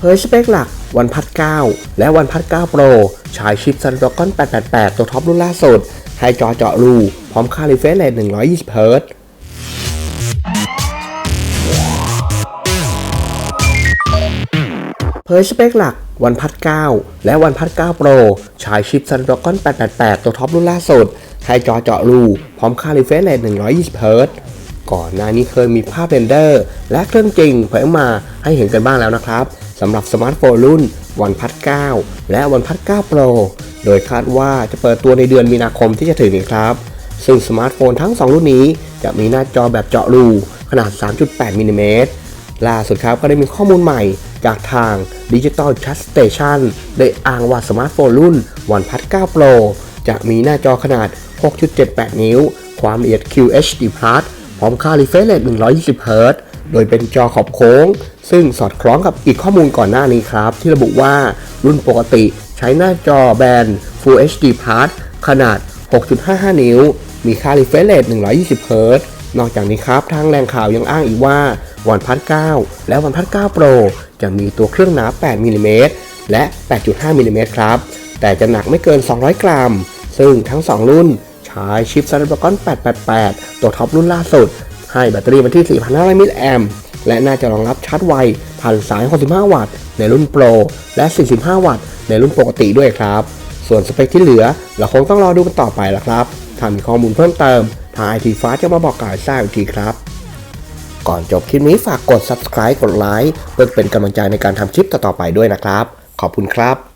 เผยสเปคหลักวันพัด 9 และวันพัด 9 Pro ใช้ชิป Snapdragon 888 ตัวท็อปรุ่นล่าสุด ให้จอเจาะรู พร้อมค่า refresh rate 120 Hz เผยสเปคหลักวันพัด 9 และวันพัด 9 Pro ใช้ชิป Snapdragon 888 ตัวท็อปรุ่นล่าสุด ให้จอเจาะรู พร้อมค่า refresh rate 120 Hz ก่อนหน้านี้เคยมีภาพเรนเดอร์ และเครื่องจริงเผยออกมาให้เห็นกันบ้างแล้วนะครับ สำหรับสมาร์ทโฟนรุ่นวันพัด9และวันพัด9 Pro โดยคาดว่าจะเปิดตัวในเดือนมีนาคมที่จะถึงนี้ครับ ซึ่งสมาร์ทโฟนทั้ง 2 รุ่นนี้จะมีหน้าจอแบบเจาะรูขนาด 3.8มิลลิเมตรล่าสุดครับก็ได้มีข้อมูลใหม่จากทาง Digital Trust Station ได้อ้างว่าสมาร์ทโฟนรุ่น OnePlus 9 Pro จะมีหน้าจอขนาด 6.78 นิ้ว ความละเอียด QHD+ พร้อมค่า refresh rate 120 Hz โดยเป็นจอขอบโค้ง ซึ่งสอดคล้องกับอีกข้อมูลก่อนหน้านี้ครับ ที่ระบุว่ารุ่นปกติใช้หน้าจอแบน Full HD Plus ขนาด 6.55 นิ้ว มีค่า refresh rate 120 Hz นอกจากนี้ครับ ทางแหล่งข่าวยังอ้างอีกว่าวันพัด9และวันพัด9 Pro จะมีตัวเครื่องหนา 8มิลลิเมตรและ 8.5มิลลิเมตรครับ แต่จะหนักไม่เกิน 200 กรัม ซึ่งทั้ง 2 รุ่นใช้ชิป Snapdragon 888 ตัวท็อปรุ่นล่าสุด ให้แบตเตอรี่มันที่ 4,500 มิลลิแอมป์และน่าจะรองรับชาร์จไวผ่านสาย 65 วัตต์ ในรุ่น Pro และ 45 วัตต์ ในรุ่นปกติด้วยครับ ส่วนสเปคที่เหลือ เราคงต้องรอดูกันต่อไปละครับ ถ้ามีข้อมูลเพิ่มเติม ทางไอทีฟ้าจะมาบอกกล่าวให้ทราบอีกทีครับ ก่อนจบคลิปนี้ฝากกด subscribe กดไลค์เพื่อเป็นกำลังใจในการทำคลิปต่อๆไปด้วยนะครับ ขอบคุณครับ